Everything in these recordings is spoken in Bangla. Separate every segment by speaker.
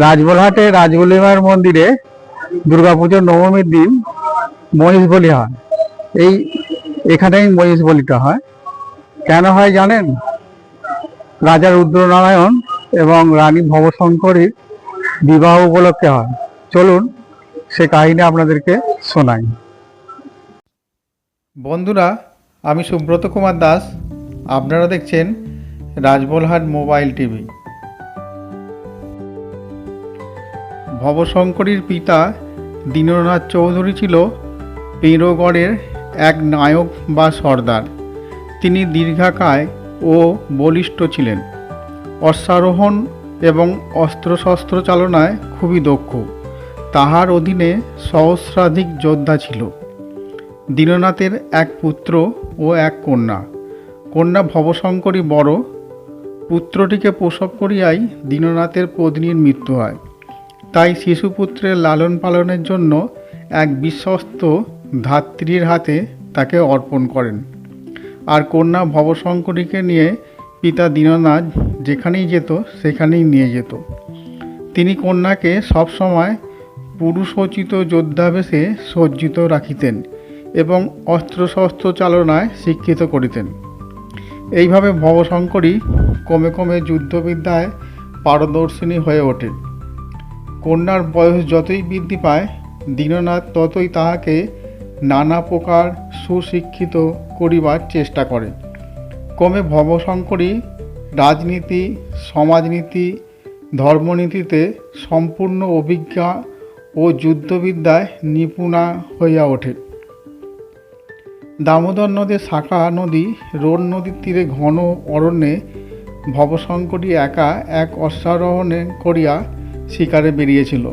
Speaker 1: রাজবলহাটে রাজবলিমার মন্দিরে দুর্গাপুজোর নবমীর দিন মহিষ বলি হয়। এই এখানেই মহিষ বলিটা হয়। কেন হয় জানেন? রাজা রুদ্রনারায়ণ এবং রানী ভবশঙ্করীর বিবাহ উপলক্ষে হয়। চলুন সে কাহিনী আপনাদেরকে শোনাই।
Speaker 2: বন্ধুরা, আমি সুব্রত কুমার দাস। আপনারা দেখছেন রাজবলহাট মোবাইল টিভি। ভবশঙ্করীর পিতা দীননাথ চৌধুরী ছিল পেঁড়গড়ের এক নায়ক বা সর্দার। তিনি দীর্ঘাকায় ও বলিষ্ঠ ছিলেন। অশ্বারোহণ এবং অস্ত্রশস্ত্র চালনায় খুবই দক্ষ। তাহার অধীনে সহস্রাধিক যোদ্ধা ছিল। দীননাথের এক পুত্র ও এক কন্যা। কন্যা ভবশঙ্করী বড়। পুত্রটিকে প্রসব করিয়াই দীননাথের পত্নীর মৃত্যু হয়। তাই শিশুপুত্রের লালন পালনের জন্য এক বিশ্বস্ত ধাত্রীর হাতে তাকে অর্পণ করেন। আর কন্যা ভবশঙ্করীকে নিয়ে পিতা দীননাথ যেখানেই যেত, সেখানেই নিয়ে যেত। তিনি কন্যাকে সবসময় পুরুষোচিত যোদ্ধাবেশে সজ্জিত রাখিতেন এবং অস্ত্রশস্ত্র চালনায় শিক্ষিত করিতেন। এইভাবে ভবশঙ্করী ক্রমে ক্রমে যুদ্ধবিদ্যায় পারদর্শিনী হয়ে ওঠে কন্যার বয়স যতই বৃদ্ধি পায়, দীননাথ ততই তাহাকে নানা প্রকার সুশিক্ষিত করিবার চেষ্টা করে ক্রমে ভবশঙ্করী রাজনীতি, সমাজনীতি, ধর্মনীতিতে সম্পূর্ণ অভিজ্ঞা ও যুদ্ধবিদ্যায় নিপুণা হইয়া ওঠে। দামোদর নদের শাখা নদী রোন নদীর তীরে ঘন অরণ্যে ভবশঙ্করী একা এক অশ্বারোহণে করিয়া শিকারে বেরিয়েছিল।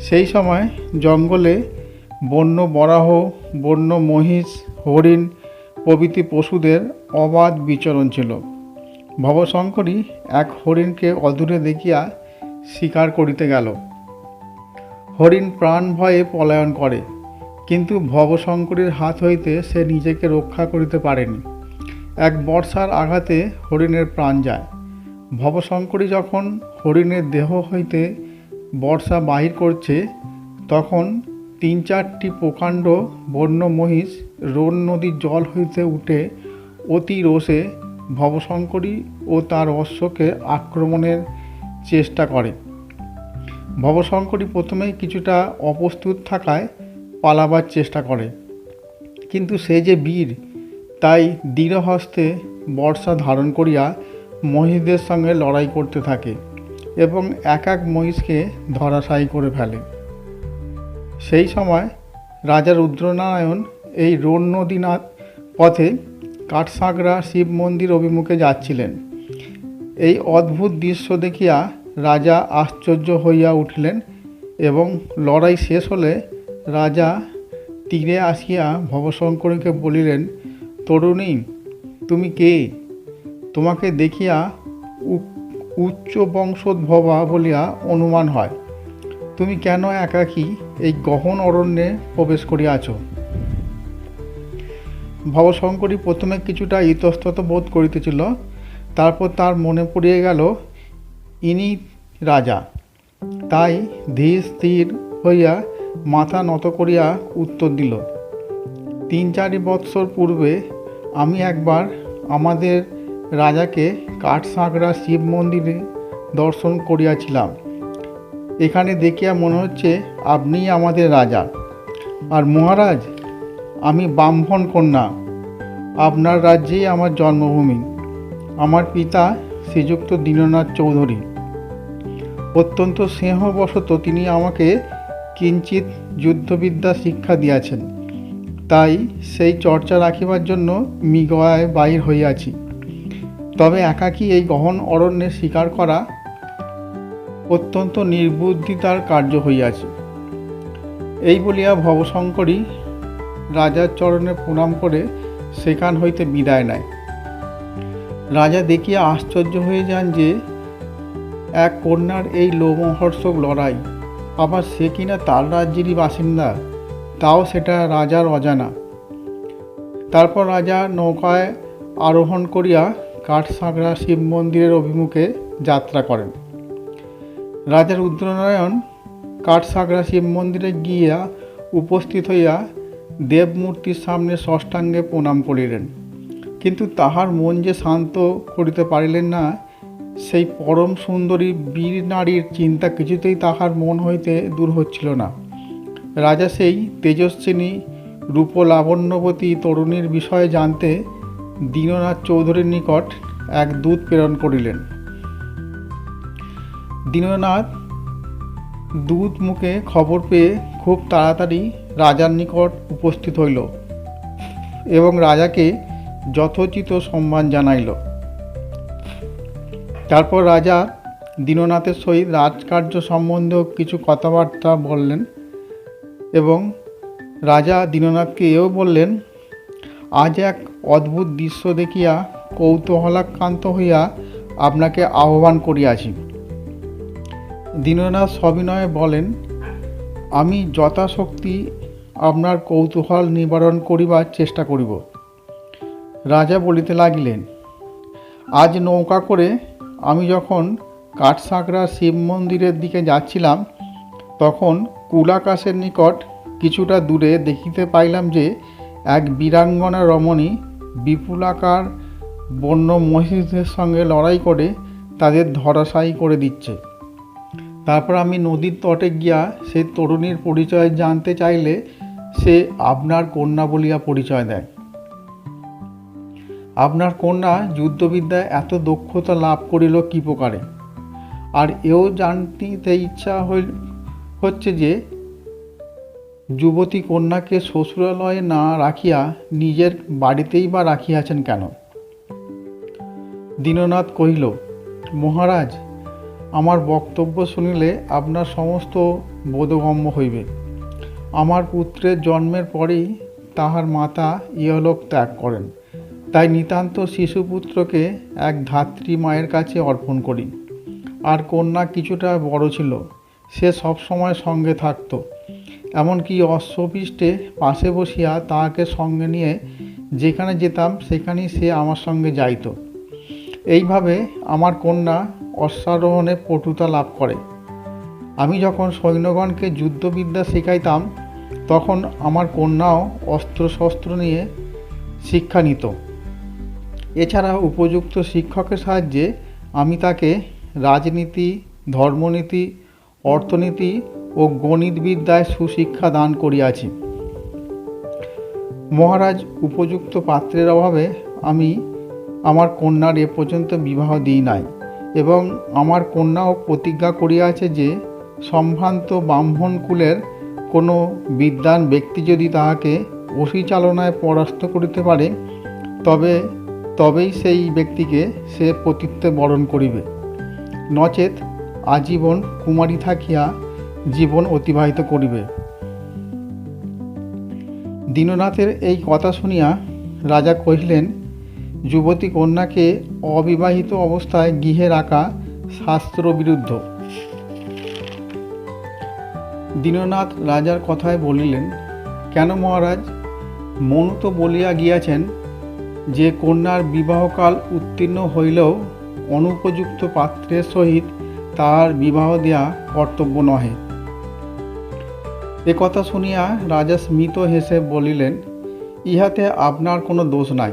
Speaker 2: সেই সময় জঙ্গলে বন্য বরাহ, বন্য মহিষ, হরিণ প্রভৃতি পশুদের অবাধ বিচরণ ছিল। ভবশঙ্করী এক হরিণকে অদূরে দেখিয়া শিকার করিতে গেল। হরিণ প্রাণ ভয়ে পলায়ন করে, কিন্তু ভবশঙ্করীর হাত হইতে সে নিজেকে রক্ষা করিতে পারেনি। এক বর্ষার আঘাতে হরিণের প্রাণ যায়। ভবশঙ্করী যখন হরিণের দেহ হইতে বর্ষা বাহির করছে, তখন তিন চারটি প্রকাণ্ড বন্য মহিষ রোন নদীর জল হইতে উঠে অতি রোষে ভবশঙ্করী ও তার অশ্বকে আক্রমণের চেষ্টা করে। ভবশঙ্করী প্রথমেই কিছুটা অপ্রস্তুত থাকায় পালাবার চেষ্টা করে। কিন্তু সে যে বীর, তাই দৃঢ়হস্তে বর্ষা ধারণ করিয়া মহিষদের সঙ্গে লড়াই করতে থাকে এবং এক এক মহিষকে ধরাশায়ী করে ফেলে। সেই সময় রাজা রুদ্রনারায়ণ এই রোন নদী পথে কাঠসাগরা শিব মন্দির অভিমুখে যাচ্ছিলেন। এই অদ্ভুত দৃশ্য দেখিয়া রাজা আশ্চর্য হইয়া উঠিলেন এবং লড়াই শেষ হলে রাজা তীরে আসিয়া ভবশঙ্করীকে বলিলেন, তরুণী, তুমি কে? তোমাকে দেখিয়া উচ্চ বংশোদ্ভবা বলিয়া অনুমান হয়। তুমি কেন একাকী এই গহন অরণ্যে প্রবেশ করিয়াছ? ভবশঙ্করী প্রথমে কিছুটা ইতস্তত বোধ করিতেছিল, তারপর তার মনে পড়িয়া গেল, ইনি রাজা তাই ধীর স্থির হইয়া মাথা নত করিয়া উত্তর দিল তিন চারি বৎসর পূর্বে আমি একবার আমাদের রাজাকে কাঠসাঁকড়া শিব মন্দিরে দর্শন করিয়াছিলাম। এখানে দেখিয়া মনে হচ্ছে আপনিই আমাদের রাজা। আর মহারাজ, আমি ব্রাহ্মণ কন্যা। আপনার রাজ্যেই আমার জন্মভূমি। আমার পিতা শ্রীযুক্ত দীননাথ চৌধুরী। অত্যন্ত স্নেহবশত তিনি আমাকে কিঞ্চিত যুদ্ধবিদ্যা শিক্ষা দিয়াছেন। তাই সেই চর্চা রাখিবার জন্য মিগয়ায় বাহির হইয়াছি। তবে একাকী এই গহন অরণ্যে শিকার করা অত্যন্ত নির্বুদ্ধিতার কার্য হইয়াছে। এই বলিয়া ভবশঙ্করী রাজার চরণে প্রণাম করে সেখান হইতে বিদায় নেয়। রাজা দেখিয়া আশ্চর্য হয়ে যান যে, এক কন্যার এই লোমহর্ষক লড়াই, আবার সে কিনা তার রাজ্যেরই বাসিন্দা, তাও সেটা রাজার অজানা। তারপর রাজা নৌকায় আরোহণ করিয়া কাঠসাঁকড়া শিব মন্দিরের অভিমুখে যাত্রা করেন। রাজা রুদ্রনারায়ণ কাঠসাগরা শিব মন্দিরে গিয়া উপস্থিত হইয়া দেবমূর্তির সামনে ষষ্ঠাঙ্গে প্রণাম করিলেন। কিন্তু তাহার মন যে শান্ত করিতে পারিলেন না, সেই পরম সুন্দরী বীর নারীর চিন্তা কিছুতেই তাহার মন হইতে দূর হচ্ছিল না। রাজা সেই তেজস্বিনী রূপলাবণ্যবতী তরুণীর বিষয়ে জানতে দীননাথ চৌধুরীর নিকট এক দূত প্রেরণ করিলেন। দীননাথ দূত মুখে খবর পেয়ে খুব তাড়াতাড়ি রাজার নিকট উপস্থিত হইল এবং রাজাকে যথোচিত সম্মান জানাইল। তারপর রাজা দীননাথের সহিত রাজকার্য সম্বন্ধেও কিছু কথাবার্তা বললেন এবং রাজা দীননাথকে এও বললেন, আজ এক অদ্ভুত দৃশ্য দেখিয়া কৌতূহলাক্রান্ত হইয়া আপনাকে আহ্বান করিয়াছি। দীননাথ সবিনয়ে বলেন, আমি যথাশক্তি আপনার কৌতূহল নিবারণ করিবার চেষ্টা করিব। রাজা বলিতে লাগিলেন, আজ নৌকা করে আমি যখন কাঠসাঁকড়া শিব মন্দিরের দিকে যাচ্ছিলাম, তখন কুলাকাশের নিকট কিছুটা দূরে দেখিতে পাইলাম যে এক বীরাঙ্গনা রমণী বিপুলাকার বন্য মহিষদের সঙ্গে লড়াই করে তাদের ধরাশায়ী করে দিচ্ছে। তারপর আমি নদীর তটে গিয়া সেই তরুণীর পরিচয় জানতে চাইলে সে আপনার কন্যা বলিয়া পরিচয় দেয়। আপনার কন্যা যুদ্ধবিদ্যায় এত দক্ষতা লাভ করিল কী প্রকারে? আর এও জানতে ইচ্ছা হচ্ছে যে যুবতী কন্যাকে শ্বশুরালয়ে না রাখিয়া নিজের বাড়িতেই বা রাখিয়াছেন কেন? দীননাথ কহিল, মহারাজ, আমার বক্তব্য শুনিলে আপনার সমস্ত বোধগম্য হইবে। আমার পুত্রের জন্মের পরেই তাহার মাতা ইহলোক ত্যাগ করেন। তাই নিতান্ত শিশুপুত্রকে এক ধাত্রী মায়ের কাছে অর্পণ করি। আর কন্যা কিছুটা বড় ছিল, সে সবসময় সঙ্গে থাকতো। এমনকি অশ্বপৃষ্ঠে পাশে বসিয়া তাহাকে সঙ্গে নিয়ে যেখানে যেতাম, সেখানেই সে আমার সঙ্গে যাইত। এইভাবে আমার কন্যা অশ্বারোহণে পটুতা লাভ করে। আমি যখন সৈন্যগণকে যুদ্ধবিদ্যা শেখাইতাম, তখন আমার কন্যাও অস্ত্রশস্ত্র নিয়ে শিক্ষা নিত। এছাড়া উপযুক্ত শিক্ষকের সাহায্যে আমি তাকে রাজনীতি, ধর্মনীতি, অর্থনীতি ও গণিতবিদ্যায় সুশিক্ষা দান করিয়াছি। মহারাজ, উপযুক্ত পাত্রের অভাবে আমি আমার কন্যার এ পর্যন্ত বিবাহ দিই নাই এবং আমার কন্যাও প্রতিজ্ঞা করিয়াছে যে সম্ভ্রান্ত ব্রাহ্মণ কুলের কোনো বিদ্বান ব্যক্তি যদি তাহাকে অসি চালনায় পরাস্ত করিতে পারে, তবে, তবেই সেই ব্যক্তিকে সে পতিত্বে বরণ করিবে। নচেত আজীবন কুমারী থাকিয়া জীবন অতিবাহিত করিবে। দীননাথের এই কথা শুনিয়া রাজা কহিলেন, যুবতী কন্যাকে অবিবাহিত অবস্থায় গৃহে রাখা শাস্ত্র বিরুদ্ধ দীননাথ রাজার কথায় বলিলেন, কেন মহারাজ? মনু তো বলিয়া গিয়াছেন যে কন্যার বিবাহকাল উত্তীর্ণ হইলেও অনুপযুক্ত পাত্রের সহিত তাহার বিবাহ দেয়া কর্তব্য নহে। এ কথা শুনিয়া রাজা স্মিত হেসে বলিলেন, ইহাতে আপনার কোনো দোষ নাই।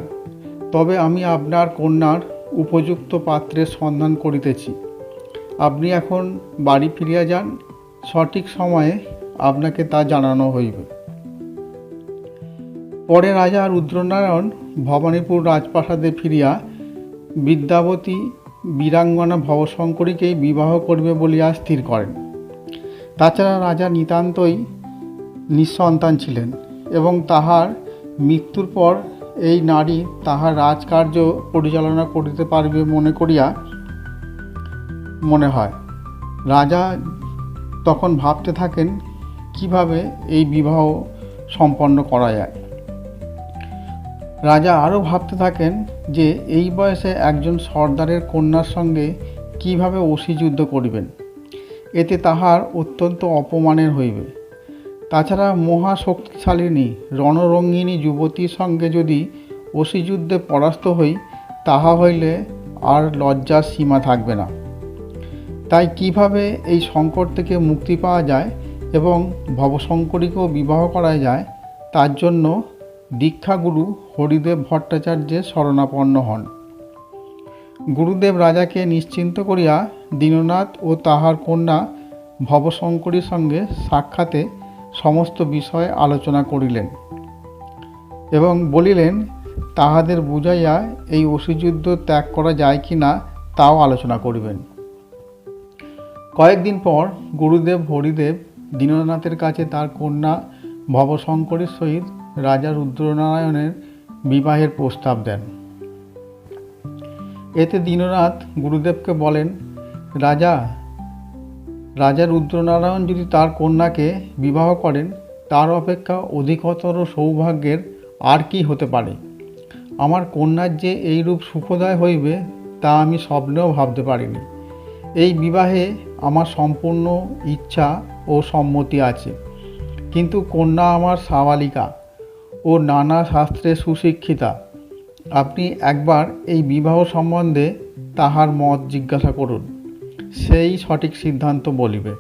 Speaker 2: তবে আমি আপনার কন্যার উপযুক্ত পাত্রের সন্ধান করিতেছি। আপনি এখন বাড়ি ফিরিয়া যান। সঠিক সময়ে আপনাকে তা জানানো হইবে। পরে রাজা রুদ্রনারায়ণ ভবানীপুর রাজপ্রাসাদে ফিরিয়া বিদ্যাবতী বীরাঙ্গনা ভবশঙ্করীকেই বিবাহ করবে বলিয়া স্থির করেন। তাছাড়া রাজা নিতান্তই নিঃসন্তান ছিলেন এবং তাহার মৃত্যুর পর এই নারী তাহার রাজকার্য পরিচালনা করিতে পারবে মনে করিয়া মনে হয়। রাজা তখন ভাবতে থাকেন, কীভাবে এই বিবাহ সম্পন্ন করা যায়? রাজা আরও ভাবতে থাকেন যে, এই বয়সে একজন সর্দারের কন্যার সঙ্গে কীভাবে অসি যুদ্ধ করিবেন? এতে তাহার অত্যন্ত অপমানের হইবে। তাছাড়া মহা শক্তিশালিনী রণরঙ্গিনী যুবতীর সঙ্গে যদি অসি যুদ্ধে পরাস্ত হই, তাহা হইলে আর লজ্জার সীমা থাকবে না। তাই কীভাবে এই সংকট থেকে মুক্তি পাওয়া যায় এবং ভবশঙ্করীকেও বিবাহ করা যায়, তার জন্য দীক্ষাগুরু হরিদেব ভট্টাচার্যের শরণাপন্ন হন। গুরুদেব রাজাকে নিশ্চিন্ত করিয়া দীননাথ ও তাহার কন্যা ভবশঙ্করীর সঙ্গে সাক্ষাতে সমস্ত বিষয়ে আলোচনা করিলেন এবং বলিলেন, তাহাদের বুঝাইয়া এই অসিযুদ্ধ ত্যাগ করা যায় কি না, তাও আলোচনা করিবেন। কয়েকদিন পর গুরুদেব হরিদেব দীননাথের কাছে তার কন্যা ভবশঙ্করের সহিত রাজা রুদ্রনারায়ণের বিবাহের প্রস্তাব দেন। এতে দীননাথ গুরুদেবকে বলেন, রাজা রাজা রুদ্রনারায়ণ যদি তার কন্যাকে বিবাহ করেন, তার অপেক্ষা অধিকতর সৌভাগ্যের আর কি হতে পারে? আমার কন্যার যে এইরূপ সুখদয় হইবে, তা আমি স্বপ্নেও ভাবতে পারিনি। এই বিবাহে আমার সম্পূর্ণ ইচ্ছা ও সম্মতি আছে। কিন্তু কন্যা আমার সাবালিকা ও নানা শাস্ত্রে সুশিক্ষিতা। আপনি একবার এই বিবাহ সম্বন্ধে তাহার মত জিজ্ঞাসা করুন। সেই সঠিক সিদ্ধান্ত বলিবে।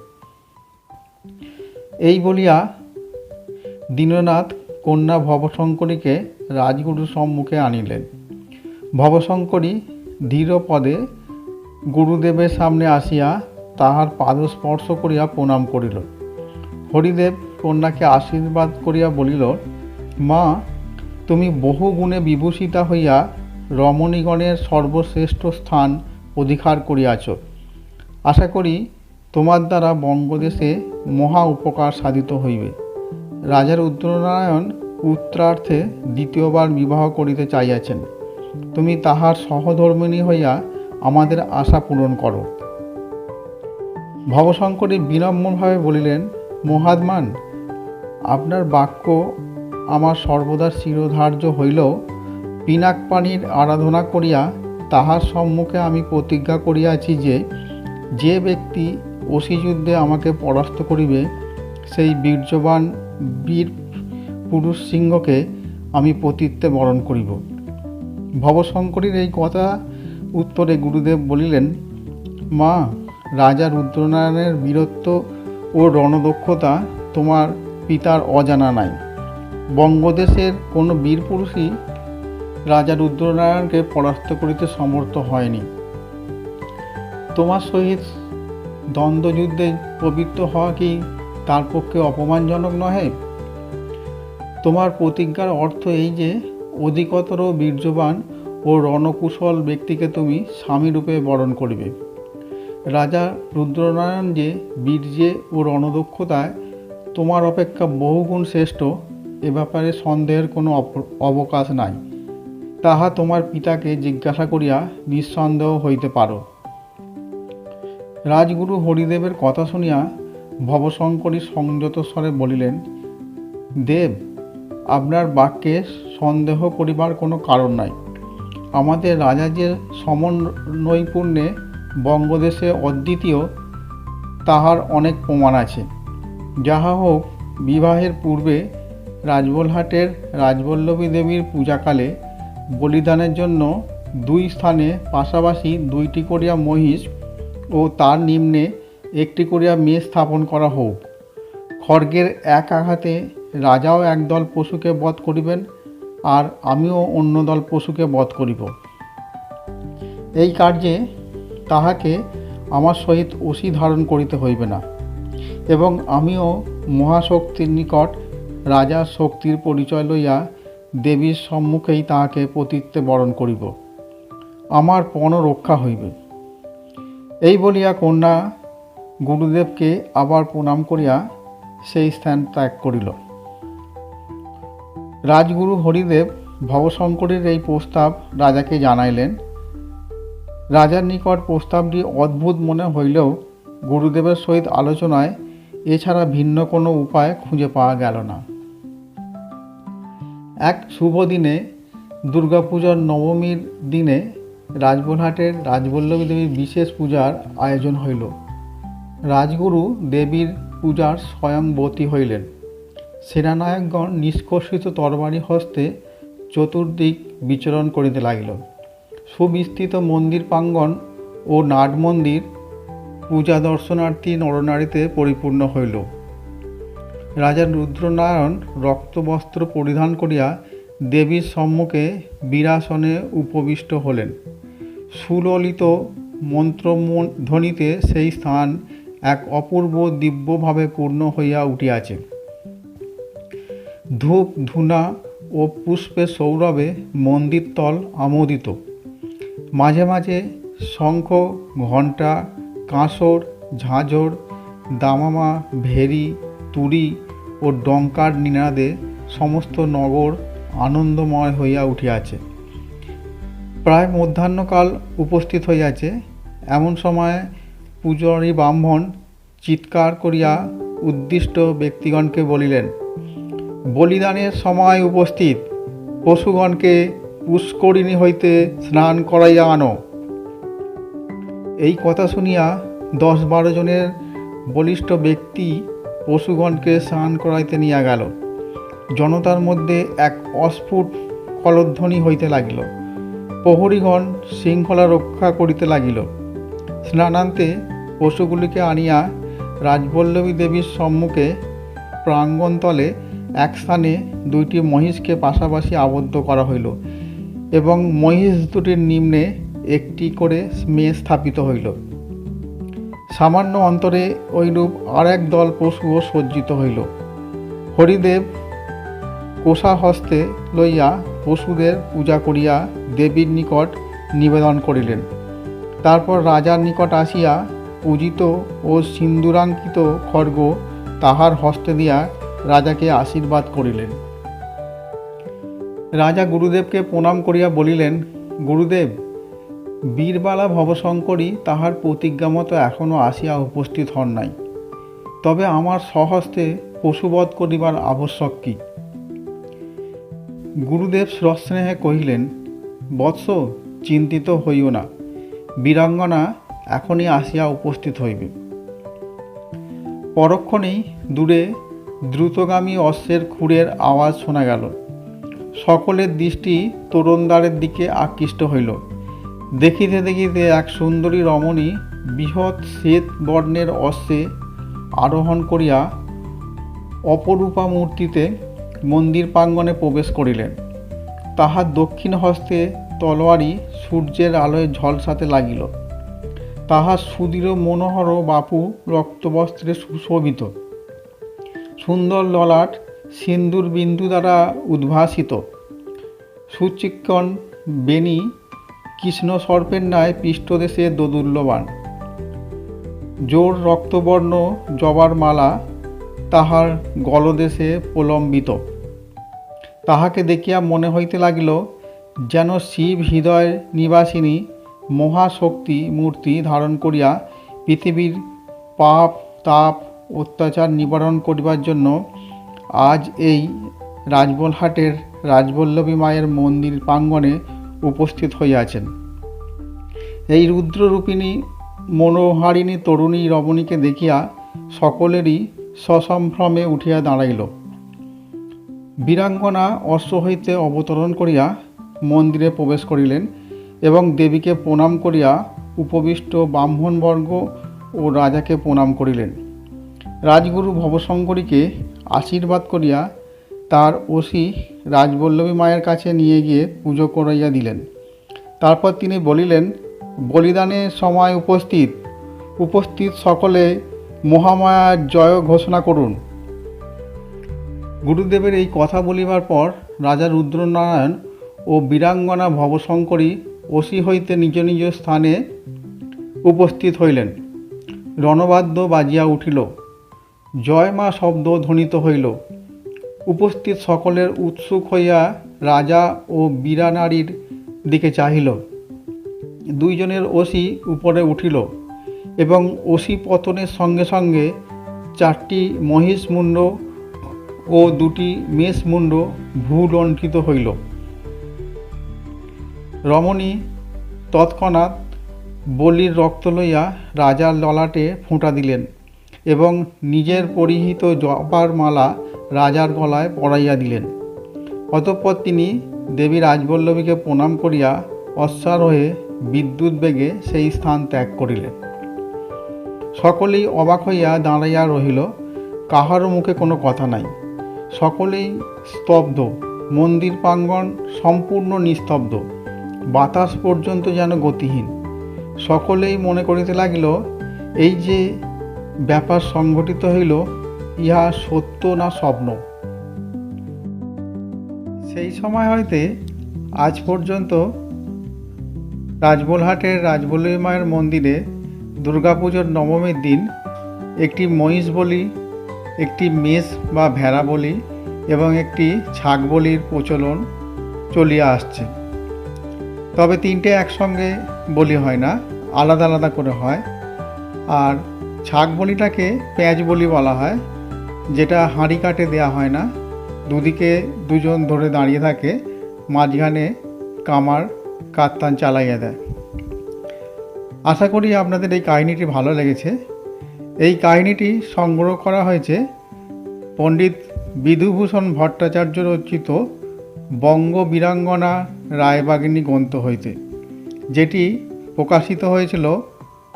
Speaker 2: এই বলিয়া দীননাথ কন্যা ভবশঙ্করীকে রাজগুরুর সম্মুখে আনিলেন। ভবশঙ্করী ধীর পদে গুরুদেবের সামনে আসিয়া তাহার পাদ স্পর্শ করিয়া প্রণাম করিল। হরিদেব কন্যাকে আশীর্বাদ করিয়া বলিল, মা, তুমি বহু গুণে বিভূষিতা হইয়া রমণীগণের সর্বশ্রেষ্ঠ স্থান অধিকার করিয়াছ। আশা করি তোমার দ্বারা বঙ্গদেশে মহা উপকার সাধিত হইবে। রাজা রুদ্রনারায়ণ পুত্রার্থে দ্বিতীয়বার বিবাহ করিতে চাইয়াছেন। তুমি তাহার সহধর্মিণী হইয়া আমাদের আশা পূরণ করো। ভবশঙ্করী বিনম্রভাবে বলিলেন, মহাত্মান, আপনার বাক্য আমার সর্বদা শিরোধার্য হইলেও পিনাক পানির আরাধনা করিয়া তাহার সম্মুখে আমি প্রতিজ্ঞা করিয়াছি যে যে ব্যক্তি অসিযুদ্ধে আমাকে পরাস্ত করিবে, সেই বীর্যবান বীর পুরুষ সিংহকে আমি পতিত্বে বরণ করিব। ভবশঙ্করীর এই কথা উত্তরে গুরুদেব বলিলেন, মা, রাজা রুদ্রনারায়ণের বীরত্ব ও রণদক্ষতা তোমার পিতার অজানা নাই। বঙ্গদেশের কোনো বীর পুরুষই রাজা রুদ্রনারায়ণকে পরাস্ত করিতে সমর্থ হয়নি। তোমার সহিত দ্বন্দ্বযুদ্ধে পবিত্র হওয়া কি তার পক্ষে অপমানজনক নহে? তোমার প্রতিজ্ঞার অর্থ এই যে, অধিকতর বীর্যবান ও রণকুশল ব্যক্তিকে তুমি স্বামীরূপে বরণ করিবে। রাজা রুদ্রনারায়ণ যে বীর্যে ও রণদক্ষতায় তোমার অপেক্ষা বহুগুণ শ্রেষ্ঠ, এ ব্যাপারে সন্দেহের কোনো অবকাশ নাই। তাহা তোমার পিতাকে জিজ্ঞাসা করিয়া নিঃসন্দেহ হইতে পারো। রাজগুরু হরিদেবের কথা শুনিয়া ভবশঙ্করী সংযত স্বরে বলিলেন, দেব, আপনার বাক্যে সন্দেহ করিবার কোনো কারণ নাই। আমাদের রাজা যে সমন নৈপুণ্যে বঙ্গদেশে অদ্বিতীয় তাহার অনেক প্রমাণ আছে। যাহা হোক, বিবাহের পূর্বে রাজবলহাটের রাজবল্লভী দেবীর পূজাকালে বলিদানের জন্য দুই স্থানে পাশাপাশি দুইটি করিয়া মহিষ ও তার নিম্নে একটি করিয়া মেয়ে স্থাপন করা হোক। খড়গের এক আঘাতে রাজাও একদল পশুকে বধ করিবেন আর আমিও অন্য দল পশুকে বধ করিব। এই কার্যে তাহাকে আমার সহিত অসি ধারণ করিতে হইবে না এবং আমিও মহাশক্তির নিকট রাজার শক্তির পরিচয় লইয়া দেবীর সম্মুখেই তাহাকে পতিত্বে বরণ করিব। আমার পণ রক্ষা হইবে। এই বলিয়া কন্যা গুরুদেবকে আবার প্রণাম করিয়া সেই স্থান ত্যাগ করিল। রাজগুরু হরিদেব ভবশঙ্করের এই প্রস্তাব রাজাকে জানাইলেন। রাজার নিকট প্রস্তাবটি অদ্ভুত মনে হইলেও গুরুদেবের সহিত আলোচনায় এছাড়া ভিন্ন কোনো উপায় খুঁজে পাওয়া গেল না। এক শুভ দিনে দুর্গাপূজার নবমীর দিনে রাজবলহাটের রাজবল্লভী দেবীর বিশেষ পূজার আয়োজন হইল। রাজগুরু দেবীর পূজার স্বয়ংবতী হইলেন। সেনানায়কগণ নিষ্কর্ষিত তরবারি হস্তে চতুর্দিক বিচরণ করিতে লাগিল। সুবিস্তৃত মন্দির প্রাঙ্গণ ও নাট মন্দির পূজা দর্শনার্থী নরনারীতে পরিপূর্ণ হইল। রাজা রুদ্রনারায়ণ রক্তবস্ত্র পরিধান করিয়া দেবীর সম্মুখে বীরাসনে উপবিষ্ট হলেন। সুললিত মন্ত্রধ্বনিতে সেই স্থান এক অপূর্ব দিব্যভাবে পূর্ণ হইয়া উঠিয়াছে। ধূপ, ধুনা ও পুষ্পের সৌরভে মন্দিরতল আমোদিত। মাঝে মাঝে শঙ্খ, ঘণ্টা, কাঁসর, ঝাঁঝর, দামামা, ভেরি তুরি ও ডঙ্কার নিনাদে সমস্ত নগর আনন্দময় হইয়া উঠিয়াছে। প্রায় মধ্যাহ্নকাল উপস্থিত হইয়াছে। এমন সময় পূজারী ব্রাহ্মণ চিৎকার করিয়া উদ্দিষ্ট ব্যক্তিগণকে বলিলেন, বলিদানের সময় উপস্থিত, পশুগণকে পুষ্করিণী হইতে স্নান করাইয়া আনো। এই কথা শুনিয়া দশ বারো জনের বলিষ্ঠ ব্যক্তি পশুগণকে স্নান করাইতে নিয়ে গেল। জনতার মধ্যে এক অস্ফুট কলধ্বনি হইতে লাগিল। প্রহরীগণ শৃঙ্খলা রক্ষা করিতে লাগিল। স্নানান্তে পশুগুলিকে আনিয়া রাজবল্লভী দেবীর সম্মুখে প্রাঙ্গণতলে এক স্থানে দুইটি মহিষকে পাশাপাশি আবদ্ধ করা হইল এবং মহিষ দুটির নিম্নে একটি করে মেয়ে স্থাপিত হইল। সামান্য অন্তরে ঐরূপ আর এক দল পশুও সজ্জিত হইল। হরিদেব কোষা হস্তে লইয়া পশুদের পূজা করিয়া দেবীর নিকট নিবেদন করিলেন। তারপর রাজার নিকট আসিয়া পূজিত ও সিন্দুরাঙ্কিত খড়গ তাহার হস্তে দিয়া রাজাকে আশীর্বাদ করিলেন। রাজা গুরুদেবকে প্রণাম করিয়া বলিলেন, গুরুদেব, বীরবালা ভবশঙ্করী তাহার প্রতিজ্ঞা মতো এখনও আসিয়া উপস্থিত হন নাই। তবে আমার স্বহস্তে পশুবধ করিবার আবশ্যক কি? গুরুদেব সস্নেহে কহিলেন, বৎস, চিন্তিত হইও না। বীরাঙ্গনা এখনই আসিয়া উপস্থিত হইবে। পরক্ষণেই দূরে দ্রুতগামী অশ্বের খুঁড়ের আওয়াজ শোনা গেল। সকলের দৃষ্টি তরুণদ্বারের দিকে আকৃষ্ট হইল। দেখিতে দেখিতে এক সুন্দরী রমণী বৃহৎ শ্বেত বর্ণের অশ্বে আরোহণ করিয়া অপরূপা মূর্তিতে মন্দির প্রাঙ্গণে প্রবেশ করিলেন। তাহার দক্ষিণ হস্তে তলোয়ারি সূর্যের আলোয় ঝলসাতে লাগিল। তাহার সুদৃঢ় মনোহর বাপু রক্তবস্ত্রে সুশোভিত। সুন্দর ললাট সিন্দুর বিন্দু দ্বারা উদ্ভাসিত। সুচিক্কণ বেণী কৃষ্ণ সর্পের ন্যায় পৃষ্ঠদেশে দোদুল্যবান। জোর রক্তবর্ণ জবার মালা তাহার গলদেশে প্রলম্বিত। তাহাকে দেখিয়া মনে হইতে লাগিল যেন শিব হৃদয় নিবাসিনী মহাশক্তি মূর্তি ধারণ করিয়া পৃথিবীর পাপ, তাপ, অত্যাচার নিবারণ করিবার জন্য আজ এই রাজবলহাটের রাজবল্লভী মায়ের মন্দির প্রাঙ্গণে উপস্থিত হইয়াছেন। এই রুদ্ররূপিণী, মনোহারিণী তরুণী রমণীকে দেখিয়া সকলেরই সসম্ভ্রমে উঠিয়া দাঁড়াইল। বীরাঙ্গনা অশ্ব হইতে অবতরণ করিয়া মন্দিরে প্রবেশ করিলেন এবং দেবীকে প্রণাম করিয়া উপবিষ্ট ব্রাহ্মণবর্গ ও রাজাকে প্রণাম করিলেন। রাজগুরু ভবশঙ্করীকে আশীর্বাদ করিয়া তার ওসি রাজবল্লভী মায়ের কাছে নিয়ে গিয়ে পুজো করাইয়া দিলেন। তারপর তিনি বলিলেন, বলিদানের সময় উপস্থিত উপস্থিত সকলে মহামায়ার জয় ঘোষণা করুন। গুরুদেবের এই কথা বলিবার পর রাজা রুদ্রনারায়ণ ও বীরাঙ্গনা ভবশঙ্করী ওসি হইতে নিজ নিজ স্থানে উপস্থিত হইলেন। রণবাদ্য বাজিয়া উঠিল। জয় মা শব্দ ধ্বনিত হইল। উপস্থিত সকলের উৎসুক হইয়া রাজা ও বীরানারীর দিকে চাহিল। দুইজনের ওসি উপরে উঠিল এবং ওসি পতনের সঙ্গে সঙ্গে চারটি মহিষ মুণ্ড ও দুটি মেষমুণ্ড ভূলণ্ঠিত হইল। রমণী তৎক্ষণাৎ বলির রক্ত লইয়া রাজার ললাটে ফোঁটা দিলেন এবং নিজের পরিহিত জপার মালা রাজার গলায় পরাইয়া দিলেন। অতঃপর তিনি দেবী রাজবল্লভীকে প্রণাম করিয়া অশ্বারোহে বিদ্যুৎ বেগে সেই স্থান ত্যাগ করিলেন। সকলেই অবাক হইয়া দাঁড়াইয়া রহিল, কাহারও মুখে কোনো কথা নাই। সকলেই স্তব্ধ, মন্দির প্রাঙ্গণ সম্পূর্ণ নিস্তব্ধ, বাতাস পর্যন্ত যেন গতিহীন। সকলেই মনে করিতে লাগিল, এই যে ব্যাপার সংঘটিত হইল, ইহা সত্য না স্বপ্ন? সেই সময় হইতে আজ পর্যন্ত রাজবোলহাটের রাজবল্লী মায়ের মন্দিরে দুর্গাপুজোর নবমীর দিন একটি মহিষ বলি একটি মেষ বা ভেড়া বলি এবং একটি ছাগ বলির প্রচলন চলিয়া আসছে। তবে তিনটে একসঙ্গে বলি হয় না, আলাদা আলাদা করে হয়। আর ছাগ বলিটাকে পেঁয়াজ বলি বলা হয়, যেটা হাঁড়ি কাটে দেয়া হয় না। দুদিকে দুজন ধরে দাঁড়িয়ে থাকে, মাঝখানে কামার কাত্তান চালাইয়া দেয়। আশা করি আপনাদের এই কাহিনীটি ভালো লেগেছে। এই কাহিনীটি সংগ্রহ করা হয়েছে পণ্ডিত বিধুভূষণ ভট্টাচার্য রচিত বঙ্গ বীরাঙ্গনা রায়বাগিনী গ্রন্থ হইতে, যেটি প্রকাশিত হয়েছিল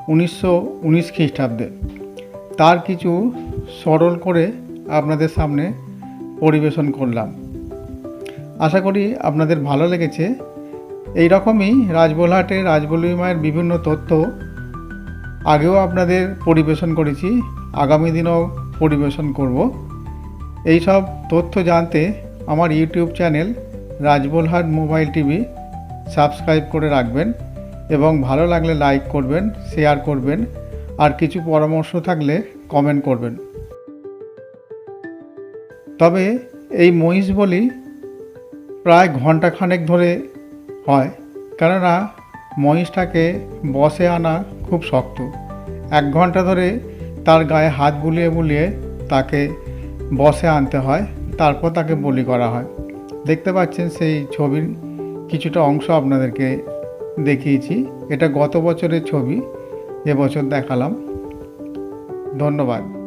Speaker 2: উনিশশো উনিশ খ্রিস্টাব্দে। তার কিছু সরল করে আপনাদের সামনে পরিবেশন করলাম। আশা করি আপনাদের ভালো লেগেছে। এই রকমই রাজবোলহাটে রাজবল্লী মায়ের বিভিন্ন তথ্য আগেও আপনাদের পরিবেশন করেছি, আগামী দিনেও পরিবেশন করব। এই সব তথ্য জানতে আমার YouTube channel Rajbolhat mobile TV subscribe করে রাখবেন এবং ভালো লাগলে লাইক করবেন, শেয়ার করবেন, আর কিছু পরামর্শ থাকলে কমেন্ট করবেন। তবে এই মহিষ বলি প্রায় ঘন্টাখানেক ধরে হয়, কেননা মহিষটাকে বসে আনা খুব শক্ত। এক ঘণ্টা ধরে তার গায়ে হাত বুলিয়ে বুলিয়ে তাকে বসে আনতে হয়, তারপর তাকে বলি করা হয়। দেখতে পাচ্ছেন সেই ছবির কিছুটা অংশ আপনাদেরকে দেখিয়েছি। এটা গত বছরের ছবি এবছর দেখালাম। ধন্যবাদ।